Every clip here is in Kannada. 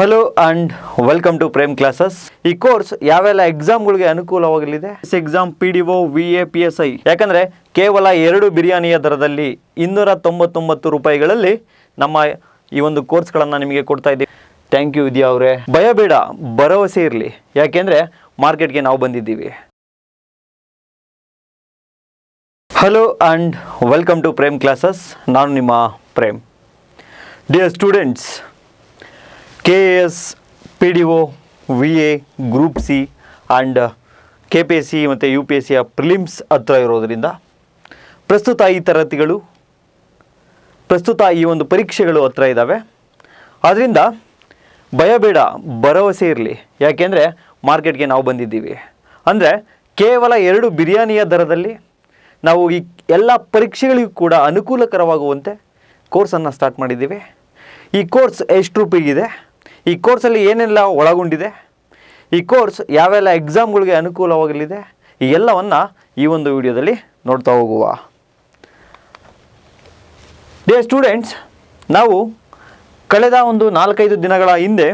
Hello and welcome to Prem classes ಈ ಕೋರ್ಸ್ ಯಾವೆಲ್ಲ ಎಕ್ಸಾಮ್ಗಳಿಗೆ ಅನುಕೂಲವಾಗಲಿದೆ? Exam P D O V A P S I ಯಾಕಂದರೆ ಕೇವಲ ಎರಡು ಬಿರಿಯಾನಿಯ ದರದಲ್ಲಿ ಇನ್ನೂರ ತೊಂಬತ್ತೊಂಬತ್ತು ರೂಪಾಯಿಗಳಲ್ಲಿ ನಮ್ಮ ಈ ಒಂದು ಕೋರ್ಸ್ಗಳನ್ನು ನಿಮಗೆ ಕೊಡ್ತಾ ಇದ್ದೀವಿ. ಥ್ಯಾಂಕ್ ಯು ವಿದ್ಯಾ ಅವರೇ. ಭಯ ಬೇಡ, ಭರವಸೆ ಇರಲಿ. ಯಾಕೆಂದರೆ ಮಾರ್ಕೆಟ್ಗೆ ನಾವು ಬಂದಿದ್ದೀವಿ. Hello and welcome to Prem classes ನಾನು ನಿಮ್ಮ Prem dear students K A S P D O V A group C and K P S C ಮತ್ತು ಯು ಪಿ ಎಸ್ ಸಿಯ ಪ್ರಿಲಿಮ್ಸ್ ಹತ್ರ ಇರೋದರಿಂದ ಪ್ರಸ್ತುತ ಈ ತರಗತಿಗಳು, ಪ್ರಸ್ತುತ ಈ ಒಂದು ಪರೀಕ್ಷೆಗಳು ಹತ್ರ ಇದ್ದಾವೆ ಆದ್ದರಿಂದ ಭಯ ಬೇಡ, ಭರವಸೆ ಇರಲಿ. ಯಾಕೆಂದರೆ ಮಾರ್ಕೆಟ್ಗೆ ನಾವು ಬಂದಿದ್ದೀವಿ. ಅಂದರೆ ಕೇವಲ ಎರಡು ಬಿರಿಯಾನಿಯ ದರದಲ್ಲಿ ನಾವು ಈ ಎಲ್ಲ ಪರೀಕ್ಷೆಗಳಿಗೂ ಕೂಡ ಅನುಕೂಲಕರವಾಗುವಂತೆ ಕೋರ್ಸನ್ನು ಸ್ಟಾರ್ಟ್ ಮಾಡಿದ್ದೀವಿ. ಈ ಕೋರ್ಸ್ ಎಷ್ಟು ರೂಪಾಯಿಗಿದೆ ಈ ಕೋರ್ಸಲ್ಲಿ ಏನೆಲ್ಲ ಒಳಗೊಂಡಿದೆ? ಈ ಕೋರ್ಸ್ ಯಾವೆಲ್ಲ ಎಕ್ಸಾಮ್ಗಳಿಗೆ ಅನುಕೂಲವಾಗಲಿದೆ? ಈ ಎಲ್ಲವನ್ನು ಈ ಒಂದು ವಿಡಿಯೋದಲ್ಲಿ ನೋಡ್ತಾ ಹೋಗುವ. ಡೇ ಸ್ಟೂಡೆಂಟ್ಸ್ ನಾವು ಕಳೆದ ಒಂದು ನಾಲ್ಕೈದು ದಿನಗಳ ಹಿಂದೆ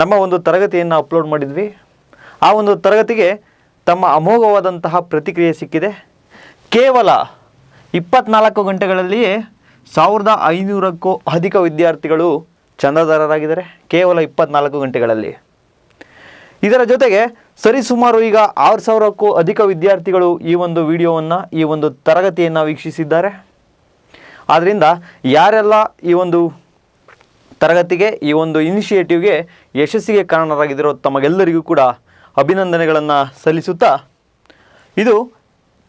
ನಮ್ಮ ಒಂದು ತರಗತಿಯನ್ನು ಅಪ್ಲೋಡ್ ಮಾಡಿದ್ವಿ. ಆ ಒಂದು ತರಗತಿಗೆ ತಮ್ಮ ಅಮೋಘವಾದಂತಹ ಪ್ರತಿಕ್ರಿಯೆ ಸಿಕ್ಕಿದೆ. ಕೇವಲ ಇಪ್ಪತ್ನಾಲ್ಕು ಗಂಟೆಗಳಲ್ಲಿಯೇ ಸಾವಿರದ ಐನೂರಕ್ಕೂ ಅಧಿಕ ವಿದ್ಯಾರ್ಥಿಗಳು ಚಂದಾದಾರರಾಗಿದ್ದಾರೆ ಕೇವಲ ಇಪ್ಪತ್ನಾಲ್ಕು ಗಂಟೆಗಳಲ್ಲಿ. ಇದರ ಜೊತೆಗೆ ಸರಿಸುಮಾರು ಈಗ ಆರು ಸಾವಿರಕ್ಕೂ ಅಧಿಕ ವಿದ್ಯಾರ್ಥಿಗಳು ಈ ಒಂದು ವಿಡಿಯೋವನ್ನು, ಈ ಒಂದು ತರಗತಿಯನ್ನು ವೀಕ್ಷಿಸಿದ್ದಾರೆ. ಆದ್ದರಿಂದ ಯಾರೆಲ್ಲ ಈ ಒಂದು ತರಗತಿಗೆ, ಈ ಒಂದು ಇನಿಷಿಯೇಟಿವ್ಗೆ ಯಶಸ್ಸಿಗೆ ಕಾರಣರಾಗಿದ್ದರೋ ತಮಗೆಲ್ಲರಿಗೂ ಕೂಡ ಅಭಿನಂದನೆಗಳನ್ನು ಸಲ್ಲಿಸುತ್ತಾ, ಇದು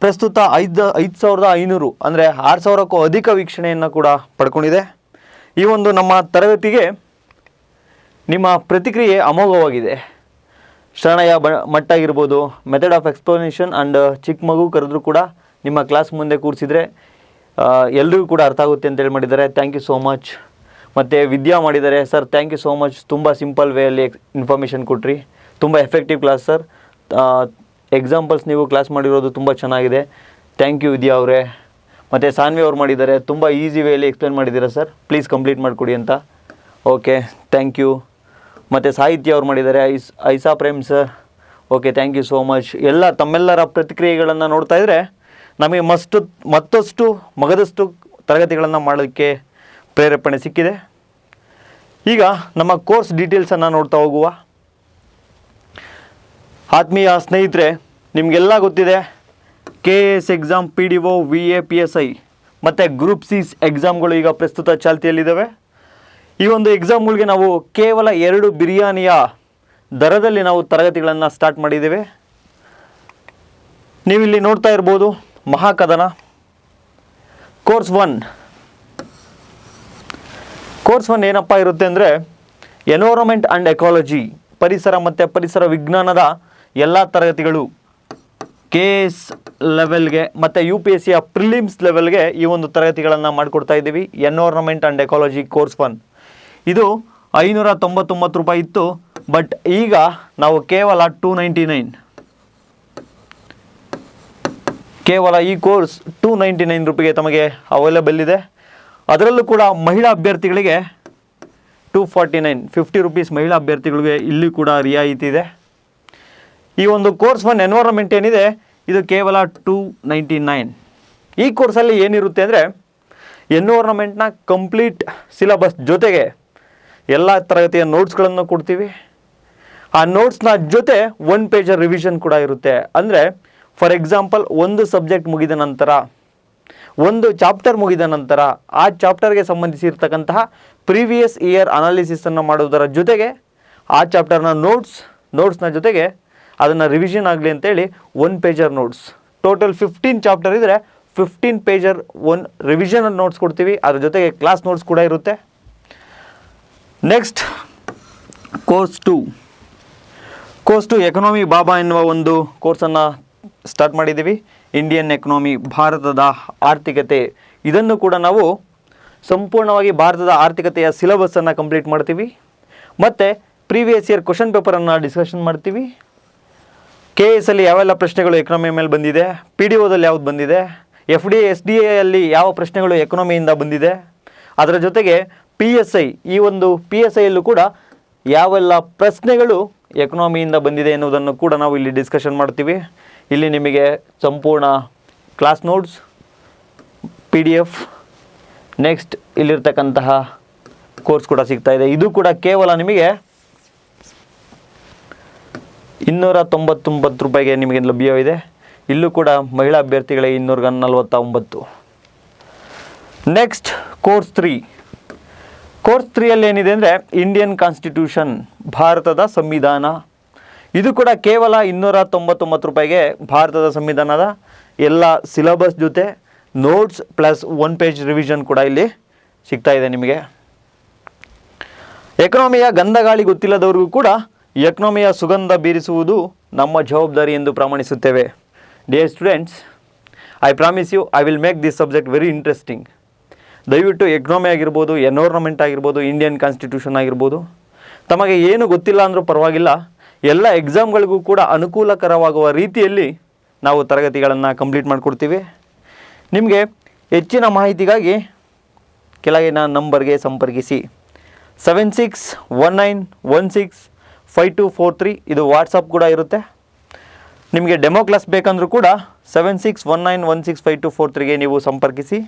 ಪ್ರಸ್ತುತ ಐದು ಐದು ಸಾವಿರದ ಐನೂರು, ಅಂದರೆ ಆರು ಸಾವಿರಕ್ಕೂ ಅಧಿಕ ವೀಕ್ಷಣೆಯನ್ನು ಕೂಡ ಪಡ್ಕೊಂಡಿದೆ. ಈ ಒಂದು ನಮ್ಮ ತರಗತಿಗೆ ನಿಮ್ಮ ಪ್ರತಿಕ್ರಿಯೆ ಅಮೋಘವಾಗಿದೆ. ಶರಣಯ ಬ ಮಟ್ಟ ಆಗಿರ್ಬೋದು ಮೆಥಡ್ ಆಫ್ ಎಕ್ಸ್ಪ್ಲನೇಷನ್ ಆ್ಯಂಡ್ ಚಿಕ್ಕ ಮಗು ಕರೆದ್ರೂ ಕೂಡ ನಿಮ್ಮ ಕ್ಲಾಸ್ ಮುಂದೆ ಕೂರಿಸಿದರೆ ಎಲ್ರಿಗೂ ಕೂಡ ಅರ್ಥ ಆಗುತ್ತೆ ಅಂತೇಳಿ ಮಾಡಿದ್ದಾರೆ ಥ್ಯಾಂಕ್ ಯು ಸೋ ಮಚ್ ಮತ್ತು ವಿದ್ಯಾ ಮಾಡಿದ್ದಾರೆ. Sir thank you so much ತುಂಬ ಸಿಂಪಲ್ ವೇಯಲ್ಲಿ ಇನ್ಫಾರ್ಮೇಷನ್ ಕೊಟ್ರಿ. ತುಂಬ ಎಫೆಕ್ಟಿವ್ ಕ್ಲಾಸ್ ಸರ್ ಎಕ್ಸಾಂಪಲ್ಸ್ ನೀವು ಕ್ಲಾಸ್ ಮಾಡಿರೋದು ತುಂಬ ಚೆನ್ನಾಗಿದೆ. ಥ್ಯಾಂಕ್ ಯು ವಿದ್ಯಾ ಅವರೇ. ಮತ್ತು ಸಾನ್ವಿ ಅವ್ರು ಮಾಡಿದ್ದಾರೆ, ತುಂಬ ಈಸಿ ವೇಲಿ ಎಕ್ಸ್ಪ್ಲೇನ್ ಮಾಡಿದ್ದೀರಾ ಸರ್ ಪ್ಲೀಸ್ ಕಂಪ್ಲೀಟ್ ಮಾಡಿಕೊಡಿ ಅಂತ. ಓಕೆ ಥ್ಯಾಂಕ್ ಯು ಮತ್ತು ಸಾಹಿತ್ಯ ಅವ್ರು ಮಾಡಿದ್ದಾರೆ, ಐಸ್, ಐಸಾ Prem sir okay thank you so much ಎಲ್ಲ ತಮ್ಮೆಲ್ಲರ ಪ್ರತಿಕ್ರಿಯೆಗಳನ್ನು ನೋಡ್ತಾ ಇದ್ದರೆ ನಮಗೆ ಮಷ್ಟು ಮತ್ತಷ್ಟು, ಮಗದಷ್ಟು ತರಗತಿಗಳನ್ನು ಮಾಡೋದಕ್ಕೆ ಪ್ರೇರೇಪಣೆ ಸಿಕ್ಕಿದೆ. ಈಗ ನಮ್ಮ ಕೋರ್ಸ್ ಡೀಟೇಲ್ಸನ್ನು ನೋಡ್ತಾ ಹೋಗುವ. ಆತ್ಮೀಯ ಸ್ನೇಹಿತರೆ, ನಿಮಗೆಲ್ಲ ಗೊತ್ತಿದೆ K S exam P D O V A P S I ಮತ್ತು ಗ್ರೂಪ್ ಸಿಸ್ ಎಕ್ಸಾಮ್ಗಳು ಈಗ ಪ್ರಸ್ತುತ ಚಾಲ್ತಿಯಲ್ಲಿದ್ದಾವೆ. ಈ ಒಂದು ಎಕ್ಸಾಮ್ಗಳಿಗೆ ನಾವು ಕೇವಲ ಎರಡು ಬಿರಿಯಾನಿಯ ದರದಲ್ಲಿ ನಾವು ತರಗತಿಗಳನ್ನು ಸ್ಟಾರ್ಟ್ ಮಾಡಿದ್ದೇವೆ. ನೀವಿಲ್ಲಿ ನೋಡ್ತಾ ಇರ್ಬೋದು ಮಹಾಕದನ. ಕೋರ್ಸ್ ಒನ್ ಕೋರ್ಸ್ ಒನ್ ಏನಪ್ಪ ಇರುತ್ತೆ ಅಂದರೆ ಎನ್ವೈರನ್ಮೆಂಟ್ ಆ್ಯಂಡ್ ಎಕಾಲಜಿ ಪರಿಸರ ಮತ್ತು ಪರಿಸರ ವಿಜ್ಞಾನದ ಎಲ್ಲ ತರಗತಿಗಳು ಕೆ ಎಸ್ ಲೆವೆಲ್ಗೆ ಮತ್ತು ಯು ಪಿ ಎಸ್ ಸಿಯ ಪ್ರಿಲಿಮ್ಸ್ ಲೆವೆಲ್ಗೆ ಈ ಒಂದು ತರಗತಿಗಳನ್ನು ಮಾಡಿಕೊಡ್ತಾ ಇದ್ದೀವಿ. Environment and ecology course one ಇದು ಐನೂರ ತೊಂಬತ್ತೊಂಬತ್ತು ರೂಪಾಯಿ ಇತ್ತು ಬಟ್ ಈಗ ನಾವು ಕೇವಲ ಟೂ ನೈಂಟಿ ನೈನ್ ಕೇವಲ ಈ ಕೋರ್ಸ್ ಟೂ ನೈಂಟಿ ನೈನ್ ರುಪಿಗೆ ತಮಗೆ ಅವೈಲೇಬಲ್ ಇದೆ. ಅದರಲ್ಲೂ ಕೂಡ ಮಹಿಳಾ ಅಭ್ಯರ್ಥಿಗಳಿಗೆ two forty nine fifty rupees ಮಹಿಳಾ ಅಭ್ಯರ್ಥಿಗಳಿಗೆ ಇಲ್ಲಿ ಕೂಡ ರಿಯಾಯಿತಿ ಇದೆ. ಈ ಒಂದು ಕೋರ್ಸ್ ಒನ್ ಎನ್ವೈರನ್ಮೆಂಟ್ ಏನಿದೆ, ಇದು ಕೇವಲ ಟೂ ನೈಂಟಿ ನೈನ್ ಈ ಕೋರ್ಸಲ್ಲಿ ಏನಿರುತ್ತೆ ಅಂದರೆ ಎನ್ವೈರನ್ಮೆಂಟ್ನ ಕಂಪ್ಲೀಟ್ ಸಿಲಬಸ್ ಜೊತೆಗೆ ಎಲ್ಲ ತರಗತಿಯ ನೋಟ್ಸ್ಗಳನ್ನು ಕೊಡ್ತೀವಿ. ಆ ನೋಟ್ಸ್ನ ಜೊತೆ ಒನ್ ಪೇಜರ್ ರಿವಿಷನ್ ಕೂಡ ಇರುತ್ತೆ. ಅಂದರೆ ಫಾರ್ ಎಕ್ಸಾಂಪಲ್ ಒಂದು ಸಬ್ಜೆಕ್ಟ್ ಮುಗಿದ ನಂತರ, ಒಂದು ಚಾಪ್ಟರ್ ಮುಗಿದ ನಂತರ, ಆ ಚಾಪ್ಟರ್ಗೆ ಸಂಬಂಧಿಸಿರ್ತಕ್ಕಂತಹ ಪ್ರೀವಿಯಸ್ ಇಯರ್ ಅನಾಲಿಸಿಸನ್ನು ಮಾಡೋದರ ಜೊತೆಗೆ, ಆ ಚಾಪ್ಟರ್ನ ನೋಟ್ಸ್ ನೋಟ್ಸ್ನ ಜೊತೆಗೆ ಅದನ್ನು ರಿವಿಷನ್ ಆಗಲಿ ಅಂತೇಳಿ one pager notes total fifteen chapter ಇದ್ದರೆ fifteen pager one revision notes ಕೊಡ್ತೀವಿ. ಅದ್ರ ಜೊತೆಗೆ ಕ್ಲಾಸ್ ನೋಟ್ಸ್ ಕೂಡ ಇರುತ್ತೆ. Next course two course two economy Baba ಎನ್ನುವ ಒಂದು ಕೋರ್ಸನ್ನು ಸ್ಟಾರ್ಟ್ ಮಾಡಿದ್ದೀವಿ ಇಂಡಿಯನ್ ಎಕನಾಮಿ ಭಾರತದ ಆರ್ಥಿಕತೆ. ಇದನ್ನು ಕೂಡ ನಾವು ಸಂಪೂರ್ಣವಾಗಿ ಭಾರತದ ಆರ್ಥಿಕತೆಯ ಸಿಲೆಬಸ್ಸನ್ನು ಕಂಪ್ಲೀಟ್ ಮಾಡ್ತೀವಿ. ಮತ್ತು ಪ್ರೀವಿಯಸ್ ಇಯರ್ ಕ್ವಶನ್ ಪೇಪರನ್ನು ಡಿಸ್ಕಷನ್ ಮಾಡ್ತೀವಿ. ಕೆ ಎಸ್ ಅಲ್ಲಿ ಯಾವೆಲ್ಲ ಪ್ರಶ್ನೆಗಳು ಎಕನಾಮಿ ಮೇಲೆ ಬಂದಿದೆ? ಪಿ ಡಿ ಒದಲ್ಲಿ ಯಾವ್ದು ಬಂದಿದೆ? ಎಫ್ ಡಿ ಎಸ್ ಡಿ ಎಲ್ಲಿ ಯಾವ ಪ್ರಶ್ನೆಗಳು ಎಕನಾಮಿಯಿಂದ ಬಂದಿದೆ? ಅದರ ಜೊತೆಗೆ ಪಿ ಎಸ್ ಐ ಈ ಒಂದು ಪಿ ಎಸ್ ಐಯಲ್ಲೂ ಕೂಡ ಯಾವೆಲ್ಲ ಪ್ರಶ್ನೆಗಳು ಎಕನಾಮಿಯಿಂದ ಬಂದಿದೆ ಎನ್ನುವುದನ್ನು ಕೂಡ ನಾವು ಇಲ್ಲಿ ಡಿಸ್ಕಷನ್ ಮಾಡ್ತೀವಿ. ಇಲ್ಲಿ ನಿಮಗೆ ಸಂಪೂರ್ಣ class notes P D F next ಇಲ್ಲಿರ್ತಕ್ಕಂತಹ course ಕೂಡ ಸಿಗ್ತಾ ಇದೆ. ಇದು ಕೂಡ ಕೇವಲ ನಿಮಗೆ ಇನ್ನೂರ ತೊಂಬತ್ತೊಂಬತ್ತು ರೂಪಾಯಿಗೆ ನಿಮಗೆ ಲಭ್ಯವಿದೆ ಇಲ್ಲೂ ಕೂಡ ಮಹಿಳಾ ಅಭ್ಯರ್ಥಿಗಳಿಗೆ ಇನ್ನೂರ ನಲ್ವತ್ತ ಒಂಬತ್ತು ನೆಕ್ಸ್ಟ್ ಕೋರ್ಸ್ ತ್ರೀ ಕೋರ್ಸ್ ತ್ರೀಯಲ್ಲಿ ಏನಿದೆ ಅಂದರೆ ಇಂಡಿಯನ್ ಕಾನ್ಸ್ಟಿಟ್ಯೂಷನ್ ಭಾರತದ ಸಂವಿಧಾನ. ಇದು ಕೂಡ ಕೇವಲ ಇನ್ನೂರ ತೊಂಬತ್ತೊಂಬತ್ತು ರೂಪಾಯಿಗೆ ಭಾರತದ ಸಂವಿಧಾನದ ಎಲ್ಲ ಸಿಲಬಸ್ ಜೊತೆ notes plus one page revision ಕೂಡ ಇಲ್ಲಿ ಸಿಗ್ತಾ ಇದೆ ನಿಮಗೆ. ಎಕನಾಮಿಯ ಗಂಧಗಾಳಿ ಗೊತ್ತಿಲ್ಲದವ್ರಿಗೂ ಕೂಡ ಎಕನಾಮಿಯ ಸುಗಂಧ ಬೀರಿಸುವುದು ನಮ್ಮ ಜವಾಬ್ದಾರಿ ಎಂದು ಪ್ರಮಾಣಿಸುತ್ತೇವೆ. Dear students I promise you I will make this subject very interesting ದಯವಿಟ್ಟು ಎಕನಾಮಿ ಆಗಿರ್ಬೋದು ಎನ್ವೈರ್ನಮೆಂಟ್ ಆಗಿರ್ಬೋದು ಇಂಡಿಯನ್ ಕಾನ್ಸ್ಟಿಟ್ಯೂಷನ್ ಆಗಿರ್ಬೋದು, ತಮಗೆ ಏನು ಗೊತ್ತಿಲ್ಲ ಅಂದರೂ ಪರವಾಗಿಲ್ಲ, ಎಲ್ಲ ಎಕ್ಸಾಮ್ಗಳಿಗೂ ಕೂಡ ಅನುಕೂಲಕರವಾಗುವ ರೀತಿಯಲ್ಲಿ ನಾವು ತರಗತಿಗಳನ್ನು ಕಂಪ್ಲೀಟ್ ಮಾಡಿಕೊಡ್ತೀವಿ. ನಿಮಗೆ ಹೆಚ್ಚಿನ ಮಾಹಿತಿಗಾಗಿ ಕೆಳಗಿನ ನಂಬರ್ಗೆ ಸಂಪರ್ಕಿಸಿ. Seven six one nine one six five two four three ಇದು ವಾಟ್ಸಪ್ ಕೂಡ ಇರುತ್ತೆ. ನಿಮಗೆ ಡೆಮೋ ಕ್ಲಾಸ್ ಬೇಕಂದ್ರೂ ಕೂಡ seven six one nine one six five two four ತ್ರೀಗೆ ನೀವು ಸಂಪರ್ಕಿಸಿ.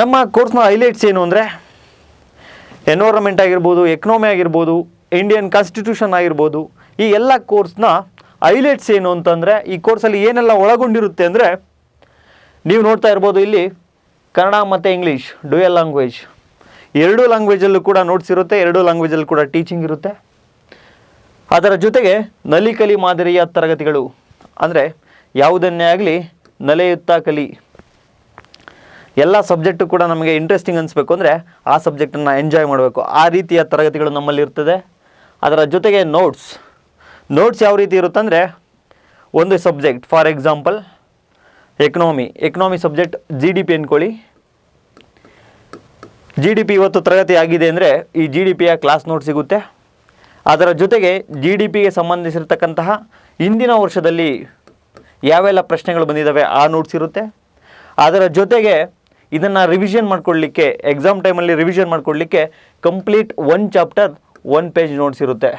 ನಮ್ಮ ಕೋರ್ಸ್ನ ಹೈಲೈಟ್ಸ್ ಏನು ಅಂದರೆ ಎನ್ವೈರನ್ಮೆಂಟ್ ಆಗಿರ್ಬೋದು ಎಕನಾಮಿ ಆಗಿರ್ಬೋದು ಇಂಡಿಯನ್ ಕಾನ್ಸ್ಟಿಟ್ಯೂಷನ್ ಆಗಿರ್ಬೋದು, ಈ ಎಲ್ಲ ಕೋರ್ಸ್ನ ಹೈಲೈಟ್ಸ್ ಏನು ಅಂತಂದರೆ, ಈ ಕೋರ್ಸಲ್ಲಿ ಏನೆಲ್ಲ ಒಳಗೊಂಡಿರುತ್ತೆ ಅಂದರೆ, ನೀವು ನೋಡ್ತಾ ಇರ್ಬೋದು ಇಲ್ಲಿ ಕನ್ನಡ ಮತ್ತು ಇಂಗ್ಲೀಷ್, ಡುಯಲ್ ಲ್ಯಾಂಗ್ವೇಜ್. ಎರಡೂ ಲ್ಯಾಂಗ್ವೇಜಲ್ಲೂ ಕೂಡ ನೋಟ್ಸ್ ಇರುತ್ತೆ, ಎರಡೂ ಲ್ಯಾಂಗ್ವೇಜಲ್ಲಿ ಕೂಡ ಟೀಚಿಂಗ್ ಇರುತ್ತೆ. ಅದರ ಜೊತೆಗೆ ನಲಿಕಲಿ ಮಾದರಿಯ ತರಗತಿಗಳು, ಅಂದರೆ ಯಾವುದನ್ನೇ ಆಗಲಿ ನಲೆಯುತ್ತಾ ಕಲಿ, ಎಲ್ಲ ಸಬ್ಜೆಕ್ಟು ಕೂಡ ನಮಗೆ ಇಂಟ್ರೆಸ್ಟಿಂಗ್ ಅನಿಸ್ಬೇಕು. ಅಂದರೆ ಆ ಸಬ್ಜೆಕ್ಟನ್ನು ಎಂಜಾಯ್ ಮಾಡಬೇಕು. ಆ ರೀತಿಯ ತರಗತಿಗಳು ನಮ್ಮಲ್ಲಿ ಇರ್ತದೆ. ಅದರ ಜೊತೆಗೆ ನೋಟ್ಸ್ ನೋಟ್ಸ್ ಯಾವ ರೀತಿ ಇರುತ್ತಂದರೆ ಒಂದು subject for example economy economy subject G D P ಅಂದ್ಕೊಳ್ಳಿ ಜಿ ಡಿ ಪಿ ಇವತ್ತು ತರಗತಿ ಆಗಿದೆ ಅಂದರೆ ಈ ಜಿ ಡಿ ಪಿಯ ಕ್ಲಾಸ್ ನೋಟ್ ಸಿಗುತ್ತೆ. ಅದರ ಜೊತೆಗೆ ಜಿ ಡಿ ಪಿಗೆ ಸಂಬಂಧಿಸಿರ್ತಕ್ಕಂತಹ ಇಂದಿನ ವರ್ಷದಲ್ಲಿ ಯಾವೆಲ್ಲ ಪ್ರಶ್ನೆಗಳು ಬಂದಿದ್ದಾವೆ ಆ ನೋಟ್ಸ್ ಇರುತ್ತೆ. ಅದರ ಜೊತೆಗೆ ಇದನ್ನು ರಿವಿಷನ್ ಮಾಡ್ಕೊಳ್ಳಿಕ್ಕೆ ಎಕ್ಸಾಮ್ ಟೈಮಲ್ಲಿ ರಿವಿಷನ್ ಮಾಡ್ಕೊಳ್ಳಿಕ್ಕೆ complete one chapter one page notes ಇರುತ್ತೆ.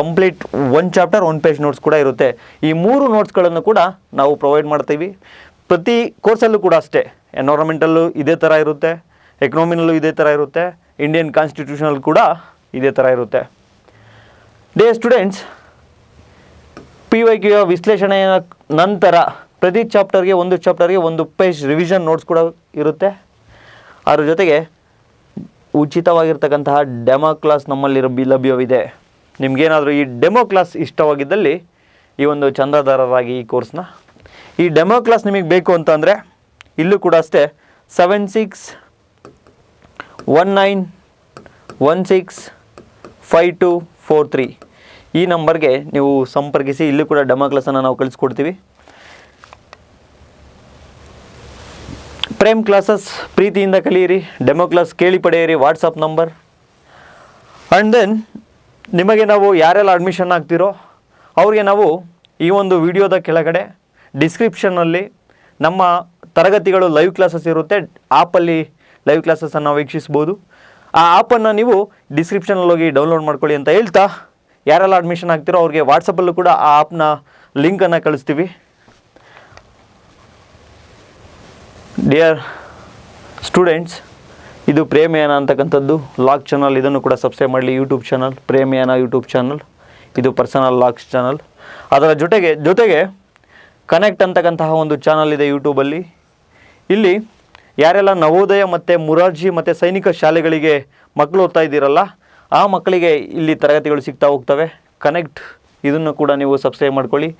Complete one chapter one page notes ಕೂಡ ಇರುತ್ತೆ. ಈ ಮೂರು ನೋಟ್ಸ್ಗಳನ್ನು ಕೂಡ ನಾವು ಪ್ರೊವೈಡ್ ಮಾಡ್ತೀವಿ. ಪ್ರತಿ ಕೋರ್ಸಲ್ಲೂ ಕೂಡ ಅಷ್ಟೇ. ಎನ್ವೈರನ್ಮೆಂಟಲ್ಲೂ ಇದೇ ಥರ ಇರುತ್ತೆ. ಎಕನಾಮಿನಲ್ಲೂ ಇದೇ ಥರ ಇರುತ್ತೆ. ಇಂಡಿಯನ್ ಕಾನ್ಸ್ಟಿಟ್ಯೂಷನಲ್ ಕೂಡ ಇದೇ ಥರ ಇರುತ್ತೆ. Dear students P Y Q ವಿಶ್ಲೇಷಣೆಯ ನಂತರ ಪ್ರತಿ ಚಾಪ್ಟರ್ಗೆ ಒಂದು ಚಾಪ್ಟರ್ಗೆ ಒಂದು ಪೇಜ್ ರಿವಿಷನ್ ನೋಟ್ಸ್ ಕೂಡ ಇರುತ್ತೆ. ಅದ್ರ ಜೊತೆಗೆ ಉಚಿತವಾಗಿರ್ತಕ್ಕಂತಹ ಡೆಮೋ ಕ್ಲಾಸ್ ನಮ್ಮಲ್ಲಿ ಲಭ್ಯ- ಲಭ್ಯವಿದೆ. ನಿಮಗೇನಾದರೂ ಈ ಡೆಮೋ ಕ್ಲಾಸ್ ಇಷ್ಟವಾಗಿದ್ದಲ್ಲಿ ಈ ಒಂದು ಚಂದಾದಾರರಾಗಿ ಈ ಕೋರ್ಸ್ನ ಈ ಡೆಮೋ ಕ್ಲಾಸ್ ನಿಮಗೆ ಬೇಕು ಅಂತಂದರೆ ಇಲ್ಲೂ ಕೂಡ ಅಷ್ಟೇ seven six one nine one six five two four three ಈ ನಂಬರ್ಗೆ ನೀವು ಸಂಪರ್ಕಿಸಿ, ಇಲ್ಲೂ ಕೂಡ ಡೆಮೋ ಕ್ಲಾಸನ್ನು ನಾವು ಕಳಿಸ್ಕೊಡ್ತೀವಿ. ಪ್ರೇಮ್ ಕ್ಲಾಸಸ್, ಪ್ರೀತಿಯಿಂದ ಕಲಿಯಿರಿ, ಡೆಮೋ ಕ್ಲಾಸ್ ಕೇಳಿ ಪಡೆಯಿರಿ ವಾಟ್ಸಪ್ ನಂಬರ್. ಆ್ಯಂಡ್ ದೆನ್ ನಿಮಗೆ ನಾವು ಯಾರೆಲ್ಲ ಅಡ್ಮಿಷನ್ ಆಗ್ತಿರೋ, ಅವ್ರಿಗೆ ನಾವು ಈ ಒಂದು ವಿಡಿಯೋದ ಕೆಳಗಡೆ ಡಿಸ್ಕ್ರಿಪ್ಷನ್ನಲ್ಲಿ ನಮ್ಮ ತರಗತಿಗಳು ಲೈವ್ ಕ್ಲಾಸಸ್ ಇರುತ್ತೆ. ಆ್ಯಪಲ್ಲಿ ಲೈವ್ ಕ್ಲಾಸಸನ್ನು ವೀಕ್ಷಿಸ್ಬೋದು. ಆ ಆ್ಯಪನ್ನು ನೀವು ಡಿಸ್ಕ್ರಿಪ್ಷನಲ್ಲಿ ಹೋಗಿ ಡೌನ್ಲೋಡ್ ಮಾಡ್ಕೊಳ್ಳಿ ಅಂತ ಹೇಳ್ತಾ, ಯಾರೆಲ್ಲ ಅಡ್ಮಿಷನ್ ಆಗ್ತಿರೋ ಅವ್ರಿಗೆ ವಾಟ್ಸಪ್ಪಲ್ಲೂ ಕೂಡ ಆ ಆ್ಯಪ್ನ ಲಿಂಕನ್ನು ಕಳಿಸ್ತೀವಿ. ಡಿಯರ್ ಸ್ಟೂಡೆಂಟ್ಸ್ ಇದು ಪ್ರೇಮಯಾನ ಅಂತಕ್ಕಂಥದ್ದು ಲಾಗ್ ಚಾನಲ್ ಇದನ್ನು ಕೂಡ ಸಬ್ಸ್ಕ್ರೈಬ್ ಮಾಡಲಿ. YouTube channel Premayana YouTube channel ಇದು ಪರ್ಸನಲ್ ಲಾಗ್ಸ್ ಚಾನಲ್ ಅದರ ಜೊತೆಗೆ ಜೊತೆಗೆ ಕನೆಕ್ಟ್ ಅಂತಕ್ಕಂತಹ ಒಂದು ಚಾನಲ್ ಇದೆ ಯೂಟ್ಯೂಬಲ್ಲಿ ಇಲ್ಲಿ ಯಾರೆಲ್ಲ ನವೋದಯ ಮತ್ತು ಮುರಾರ್ಜಿ ಮತ್ತು ಸೈನಿಕ ಶಾಲೆಗಳಿಗೆ ಮಕ್ಕಳು ಓದ್ತಾ ಇದ್ದೀರಲ್ಲ, ಆ ಮಕ್ಕಳಿಗೆ ಇಲ್ಲಿ ತರಗತಿಗಳು ಸಿಗ್ತಾ ಹೋಗ್ತವೆ. ಕನೆಕ್ಟ್ ಇದನ್ನು ಕೂಡ ನೀವು ಸಬ್ಸ್ಕ್ರೈಬ್ ಮಾಡ್ಕೊಳ್ಳಿ.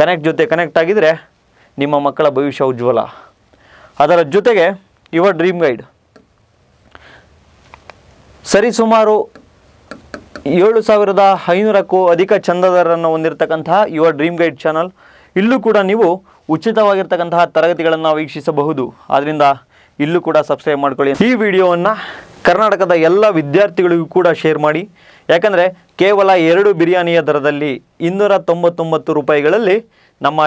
ಕನೆಕ್ಟ್ ಜೊತೆ ಕನೆಕ್ಟ್ ಆಗಿದರೆ ನಿಮ್ಮ ಮಕ್ಕಳ ಭವಿಷ್ಯ ಉಜ್ವಲ. ಅದರ ಜೊತೆಗೆ ಯುವ ಡ್ರೀಮ್ ಗೈಡ್ ಸರಿಸುಮಾರು ಏಳು ಸಾವಿರದ ಐನೂರಕ್ಕೂ ಅಧಿಕ ಚಂದದಾರರನ್ನು ಹೊಂದಿರತಕ್ಕಂತಹ ಯುವ ಡ್ರೀಮ್ ಗೈಡ್ ಚಾನಲ್ ಇಲ್ಲೂ ಕೂಡ ನೀವು ಉಚಿತವಾಗಿರ್ತಕ್ಕಂತಹ ತರಗತಿಗಳನ್ನು ವೀಕ್ಷಿಸಬಹುದು. ಆದ್ದರಿಂದ ಇಲ್ಲೂ ಕೂಡ ಸಬ್ಸ್ಕ್ರೈಬ್ ಮಾಡ್ಕೊಳ್ಳಿ. ಈ ವಿಡಿಯೋವನ್ನು ಕರ್ನಾಟಕದ ಎಲ್ಲ ವಿದ್ಯಾರ್ಥಿಗಳಿಗೂ ಕೂಡ ಶೇರ್ ಮಾಡಿ. ಯಾಕಂದರೆ ಕೇವಲ ಎರಡು ಬಿರಿಯಾನಿಯ ದರದಲ್ಲಿ ಇನ್ನೂರ ತೊಂಬತ್ತೊಂಬತ್ತು ರೂಪಾಯಿಗಳಲ್ಲಿ ನಮ್ಮ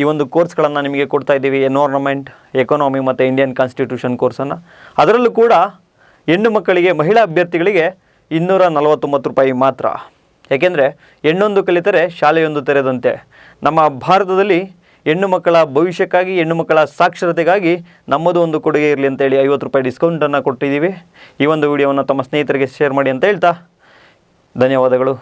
ಈ ಒಂದು ಕೋರ್ಸ್ಗಳನ್ನು ನಿಮಗೆ ಕೊಡ್ತಾ ಇದ್ದೀವಿ. ಎನ್ವೈರ್ನಮೆಂಟ್ ಎಕನಾಮಿ ಮತ್ತು ಇಂಡಿಯನ್ ಕಾನ್ಸ್ಟಿಟ್ಯೂಷನ್ ಕೋರ್ಸನ್ನು. ಅದರಲ್ಲೂ ಕೂಡ ಹೆಣ್ಣು ಮಕ್ಕಳಿಗೆ, ಮಹಿಳಾ ಅಭ್ಯರ್ಥಿಗಳಿಗೆ ಇನ್ನೂರ ನಲವತ್ತೊಂಬತ್ತು ರೂಪಾಯಿ ಮಾತ್ರ. ಏಕೆಂದರೆ ಹೆಣ್ಣೊಂದು ಕಲಿತರೆ ಶಾಲೆಯೊಂದು ತೆರೆದಂತೆ. ನಮ್ಮ ಭಾರತದಲ್ಲಿ ಹೆಣ್ಣು ಮಕ್ಕಳ ಭವಿಷ್ಯಕ್ಕಾಗಿ, ಹೆಣ್ಣು ಮಕ್ಕಳ ಸಾಕ್ಷರತೆಗಾಗಿ ನಮ್ಮದು ಒಂದು ಕೊಡುಗೆ ಇರಲಿ ಅಂತೇಳಿ ಐವತ್ತು ರೂಪಾಯಿ ಡಿಸ್ಕೌಂಟನ್ನು ಕೊಟ್ಟಿದ್ದೀವಿ. ಈ ಒಂದು ವಿಡಿಯೋವನ್ನು ತಮ್ಮ ಸ್ನೇಹಿತರಿಗೆ ಶೇರ್ ಮಾಡಿ ಅಂತ ಹೇಳ್ತಾ, ಧನ್ಯವಾದಗಳು.